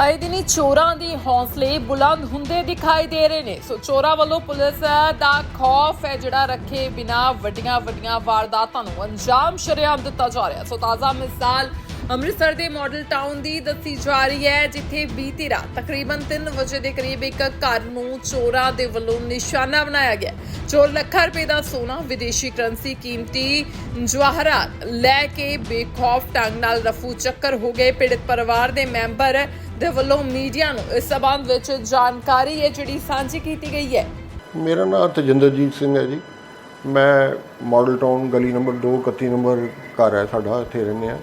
ਆਏ ਦਿਨੀ ਚੋਰਾਂ ਦੀ ਹੌਸਲੇ ਬੁਲੰਦ ਹੁੰਦੇ ਦਿਖਾਈ ਦੇ ਰਹੇ ਨੇ। ਸੋ ਚੋਰਾਂ ਵੱਲੋਂ ਪੁਲਿਸ ਦਾ ਖੌਫ ਹੈ ਜਿਹੜਾ ਰੱਖੇ ਬਿਨਾ ਵੱਡੀਆਂ ਵੱਡੀਆਂ ਵਾਰਦਾਤਾਂ ਨੂੰ ਅੰਜਾਮ ਸ਼ਰੇਆਮ ਦਿੱਤਾ ਜਾ ਰਿਹਾ। ਸੋ ਤਾਜ਼ਾ ਮਿਸਾਲ ਅੰਮ੍ਰਿਤਸਰ ਦੇ ਮਾਡਲ ਟਾਊਨ ਦੀ ਦੱਸੀ ਜਾ ਰਹੀ ਹੈ, ਜਿੱਥੇ ਬੀਤੀ ਰਾਤ ਤਕਰੀਬਨ 3 ਵਜੇ ਦੇ ਕਰੀਬ ਇੱਕ ਘਰ ਨੂੰ ਚੋਰਾਂ ਦੇ ਵੱਲੋਂ ਨਿਸ਼ਾਨਾ ਬਣਾਇਆ ਗਿਆ। ਚੋਰ ਲੱਖਾਂ ਰੁਪਏ ਦਾ ਸੋਨਾ, ਵਿਦੇਸ਼ੀ ਕਰੰਸੀ ਕੀਮਤੀ ਜਵਾਹਰਾਤ ਲੈ ਕੇ ਬੇਖੌਫ ਢੰਗ ਨਾਲ ਰਫੂ ਚੱਕਰ ਹੋ ਗਏ। ਪੀੜਤ ਪਰਿਵਾਰ ਦੇ ਮੈਂਬਰ ਦੇ ਵੱਲੋਂ ਮੀਡੀਆ ਨੂੰ ਇਸ ਸਬੰਧ ਵਿੱਚ ਜਾਣਕਾਰੀ ਹੈ ਜਿਹੜੀ ਸਾਂਝੀ ਕੀਤੀ ਗਈ ਹੈ। ਮੇਰਾ ਨਾਮ ਤਜਿੰਦਰਜੀਤ ਸਿੰਘ ਹੈ ਜੀ। ਮੈਂ ਮਾਡਲ ਟਾਊਨ ਗਲੀ ਨੰਬਰ 2 31 ਨੰਬਰ ਘਰ ਹੈ ਸਾਡਾ, ਇੱਥੇ ਰਹਿੰਦੇ ਆ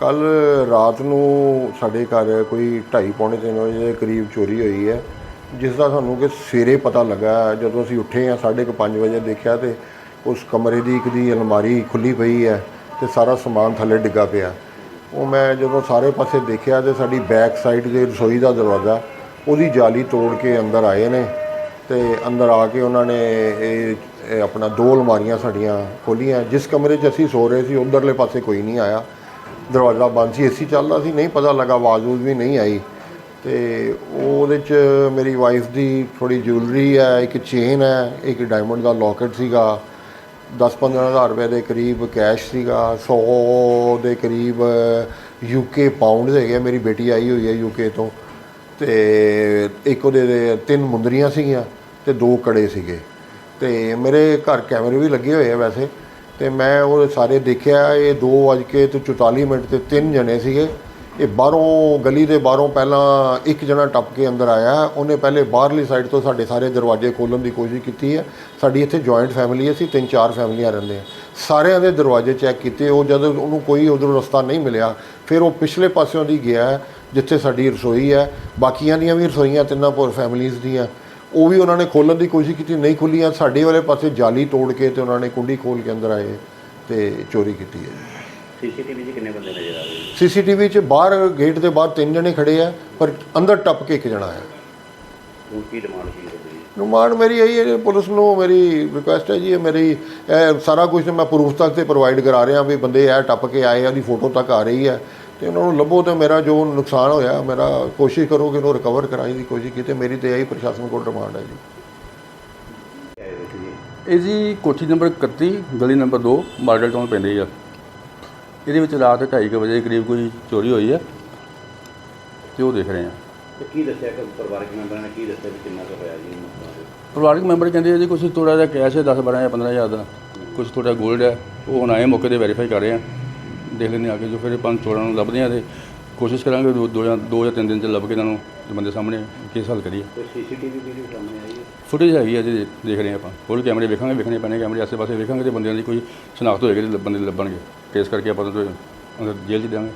ਕੱਲ ਰਾਤ ਨੂੰ ਸਾਡੇ ਘਰ ਕੋਈ 2:30 ਪੌਣੇ 3 ਵਜੇ ਦੇ ਕਰੀਬ ਚੋਰੀ ਹੋਈ ਹੈ ਜਿਸ ਦਾ ਸਾਨੂੰ ਕਿ ਸਵੇਰੇ ਪਤਾ ਲੱਗਾ, ਜਦੋਂ ਅਸੀਂ ਉੱਠੇ ਆ 5:30 ਵਜੇ ਦੇਖਿਆ ਤੇ ਉਸ ਕਮਰੇ ਦੀ ਇੱਕ ਦੀ ਅਲਮਾਰੀ ਖੁੱਲੀ ਪਈ ਹੈ ਤੇ ਸਾਰਾ ਸਮਾਨ ਥੱਲੇ ਡਿੱਗਾ ਪਿਆ। ਉਹ ਮੈਂ ਜਦੋਂ ਸਾਰੇ ਪਾਸੇ ਦੇਖਿਆ ਤੇ ਸਾਡੀ ਬੈਕ ਸਾਈਡ ਦੇ ਰਸੋਈ ਦਾ ਦਰਵਾਜ਼ਾ, ਉਹਦੀ ਜਾਲੀ ਤੋੜ ਕੇ ਅੰਦਰ ਆਏ ਨੇ ਤੇ ਅੰਦਰ ਆ ਕੇ ਉਹਨਾਂ ਨੇ ਇਹ ਆਪਣਾ ਦੋ ਅਲਮਾਰੀਆਂ ਸਾਡੀਆਂ, ਖੋਲੀਆਂ। ਜਿਸ ਕਮਰੇ 'ਚ ਅਸੀਂ ਸੋ ਰਹੇ ਸੀ, ਉਧਰਲੇ ਪਾਸੇ ਕੋਈ ਨਹੀਂ ਆਇਆ। ਦਰਵਾਜ਼ਾ ਬੰਦ ਸੀ, ਏਸੀ ਚੱਲਦਾ ਸੀ, ਨਹੀਂ ਪਤਾ ਲੱਗਾ, ਆਵਾਜ਼ ਵੂਜ਼ ਵੀ ਨਹੀਂ ਆਈ। ਤੇ ਉਹਦੇ 'ਚ ਮੇਰੀ ਵਾਈਫ ਦੀ ਥੋੜੀ ਜੁਐਲਰੀ ਹੈ, ਇੱਕ ਚੇਨ ਹੈ, ਇੱਕ ਡਾਇਮੰਡ ਦਾ ਲੋਕਟ ਸੀਗਾ। 10-15 ਹਜ਼ਾਰ ਰੁਪਏ ਦੇ ਕਰੀਬ ਕੈਸ਼ ਸੀਗਾ 100 ਦੇ ਕਰੀਬ ਯੂਕੇ ਪਾਉਂਡ ਹੈਗੇ ਮੇਰੀ ਬੇਟੀ ਆਈ ਹੋਈ ਹੈ ਯੂਕੇ ਤੋਂ। ਤੇ ਇੱਕ ਉਹਦੇ ਤਿੰਨ ਮੁੰਦਰੀਆਂ ਸੀਗੀਆਂ ਤੇ ਦੋ ਕੜੇ ਸੀਗੇ। ਤੇ ਮੇਰੇ ਘਰ ਕੈਮਰੇ ਵੀ ਲੱਗੇ ਹੋਏ ਆ ਵੈਸੇ। ਤੇ ਮੈਂ ਉਹ ਸਾਰੇ ਦੇਖਿਆ, ਇਹ 2:44 ਤੇ 44 ਮਿੰਟ ਤੇ ਤਿੰਨ ਜਣੇ ਸੀਗੇ। ਇਹ ਬਾਹਰੋਂ ਗਲੀ ਦੇ ਬਾਹਰੋਂ ਪਹਿਲਾਂ ਇੱਕ ਜਣਾ ਟੱਪ ਕੇ ਅੰਦਰ ਆਇਆ। ਉਹਨੇ ਪਹਿਲੇ ਬਾਹਰਲੀ ਸਾਈਡ ਤੋਂ ਸਾਡੇ ਸਾਰੇ ਦਰਵਾਜ਼ੇ ਖੋਲ੍ਹਣ ਦੀ ਕੋਸ਼ਿਸ਼ ਕੀਤੀ ਹੈ। ਸਾਡੀ ਇੱਥੇ ਜੁਆਇੰਟ ਫੈਮਿਲੀ ਹੈ, ਅਸੀਂ ਤਿੰਨ ਚਾਰ ਫੈਮਲੀਆਂ ਰਹਿੰਦੇ ਹਾਂ। ਸਾਰਿਆਂ ਦੇ ਦਰਵਾਜ਼ੇ ਚੈੱਕ ਕੀਤੇ। ਉਹ ਜਦੋਂ ਉਹਨੂੰ ਕੋਈ ਉਧਰੋਂ ਰਸਤਾ ਨਹੀਂ ਮਿਲਿਆ, ਫਿਰ ਉਹ ਪਿਛਲੇ ਪਾਸਿਓਂ ਦੀ ਗਿਆ ਜਿੱਥੇ ਸਾਡੀ ਰਸੋਈ ਹੈ। ਬਾਕੀਆਂ ਦੀਆਂ ਵੀ ਰਸੋਈਆਂ ਤਿੰਨਾਂ ਪੋਰ ਫੈਮਲੀਆਂ ਦੀਆਂ। ਉਹ ਵੀ ਉਹਨਾਂ ਨੇ ਖੋਲਣ ਦੀ ਕੋਸ਼ਿਸ਼ ਕੀਤੀ, ਨਹੀਂ ਖੁੱਲੀਆਂ। ਸਾਡੇ ਵਾਲੇ ਪਾਸੇ ਜਾਲੀ ਤੋੜ ਕੇ ਤੇ ਉਹਨਾਂ ਨੇ ਕੁੰਡੀ ਖੋਲ ਕੇ ਅੰਦਰ ਆਏ ਤੇ ਚੋਰੀ ਕੀਤੀ ਹੈ। ਸੀਸੀਟੀਵੀ 'ਚ ਕਿੰਨੇ ਬੰਦੇ ਨਜ਼ਰ ਆ ਰਹੇ ਜੀ ਸੀਸੀਟੀਵੀ 'ਚ ਬਾਹਰ ਗੇਟ ਦੇ ਬਾਹਰ ਤਿੰਨ ਜਣੇ ਖੜੇ ਆ ਪਰ ਅੰਦਰ ਟੱਪ ਕੇ ਇੱਕ ਜਣਾ ਆਇਆ ਹੁਣ ਕੀ ਡਿਮਾਂਡ ਕੀ ਹੋਈ ਨੁਮਾਨ ਮੇਰੀ ਇਹੀ ਹੈ ਜੀ, ਪੁਲਿਸ ਨੂੰ ਮੇਰੀ ਰਿਕੁਐਸਟ ਹੈ ਜੀ ਇਹ ਮੇਰੀ ਇਹ ਸਾਰਾ ਕੁਝ ਮੈਂ ਪ੍ਰੂਫ ਤੱਕ ਤੇ ਪ੍ਰੋਵਾਈਡ ਕਰਾ ਰਿਹਾ ਵੀ ਬੰਦੇ ਇਹ ਟੱਪ ਕੇ ਆਏ ਆ ਉਹਦੀ ਫੋਟੋ ਤੱਕ ਆ ਰਹੀ ਹੈ। ਤੇ ਉਹਨਾਂ ਨੂੰ ਲੱਭੋ ਤੇ ਮੇਰਾ ਜੋ ਨੁਕਸਾਨ ਹੋਇਆ ਮੇਰਾ ਕੋਸ਼ਿਸ਼ ਕਰੋ ਕਿ ਉਹਨੂੰ ਰਿਕਵਰ ਕਰਾਈ ਦੀ ਕੋਸ਼ਿਸ਼ ਕੀਤੀ ਮੇਰੀ ਤੇ ਇਹੀ ਪ੍ਰਸ਼ਾਸਨ ਕੋਲ ਡਿਮਾਂਡ ਹੈ ਜੀ। ਆਏ ਹੋਏ ਸੀ ਜੀ। ਇਹ ਜੀ ਕੋਠੀ ਨੰਬਰ 31 ਗਲੀ ਨੰਬਰ 2 ਮਾਡਲ ਟਾਊਨ ਪੈਂਦੀ ਆ। ਇਹਦੇ ਵਿੱਚ ਰਾਤ 2:30 ਵਜੇ ਦੇ ਕਰੀਬ ਕੋਈ ਚੋਰੀ ਹੋਈ ਆ ਤੇ ਉਹ ਦੇਖ ਰਹੇ ਆ ਤੇ ਕੀ ਦੱਸਿਆ ਕਿ ਪਰਿਵਾਰਕ ਮੈਂਬਰਾਂ ਨੇ ਕੀ ਦੱਸਿਆ ਵੀ ਕਿੰਨਾ ਕੁ ਹੋਇਆ ਜੀ ਨੁਕਸਾਨ? ਪਰਿਵਾਰਕ? ਮੈਂਬਰ ਕਹਿੰਦੇ ਆ ਜੀ ਕੁਝ ਥੋੜਾ ਜਿਹਾ ਕੈਸ਼ ਹੈ 10 12 ਜਾਂ 15 ਹਜ਼ਾਰ ਦਾ। ਕੁਝ ਥੋੜਾ 골ਡ ਹੈ। ਉਹ ਹੁਣ ਆਏ ਮੌਕੇ ਤੇ ਵੈਰੀਫਾਈ ਕਰ ਰਹੇ ਆ। ਦੇਖ ਲੈਂਦੇ ਆ ਕੇ ਜੋ ਫਿਰ ਪੰਜ ਚੋਰਾਂ ਨੂੰ ਲੱਭਦੇ ਆ ਤੇ ਕੋਸ਼ਿਸ਼ ਕਰਾਂਗੇ ਦੋ ਦੋ ਜਾਂ ਦੋ ਜਾਂ ਤਿੰਨ ਦਿਨ ਚ ਲੱਭ ਕੇ ਇਹਨਾਂ ਨੂੰ ਤੇ ਬੰਦੇ ਸਾਹਮਣੇ ਕੇਸ ਹੱਲ ਕਰੀਏ। ਕੋਈ ਸੀਸੀਟੀਵੀ ਵੀਡੀਓ ਸਾਹਮਣੇ ਆਈ ਹੈ? ਫੁਟੇਜ ਹੈਗੀ ਆ ਜੀ ਦੇਖ ਰਹੇ ਆ ਆਪਾਂ। ਹੋਰ ਕੈਮਰੇ ਵੇਖਾਂਗੇ ਵੇਖਣੇ ਪੈਣੇ ਕੈਮਰੇ ਆਸੇ-ਪਾਸੇ ਵੇਖਾਂਗੇ ਤੇ ਬੰਦਿਆਂ ਦੀ ਕੋਈ ਸ਼ਨਾਖਤ ਹੋਏਗੀ ਤੇ ਬੰਦੇ ਲੱਭਣਗੇ। ਕੇਸ ਕਰਕੇ ਆਪਾਂ ਤਾਂ ਅੰਦਰ ਜੇਲ੍ਹ 'ਚ ਦਿਆਂਗੇ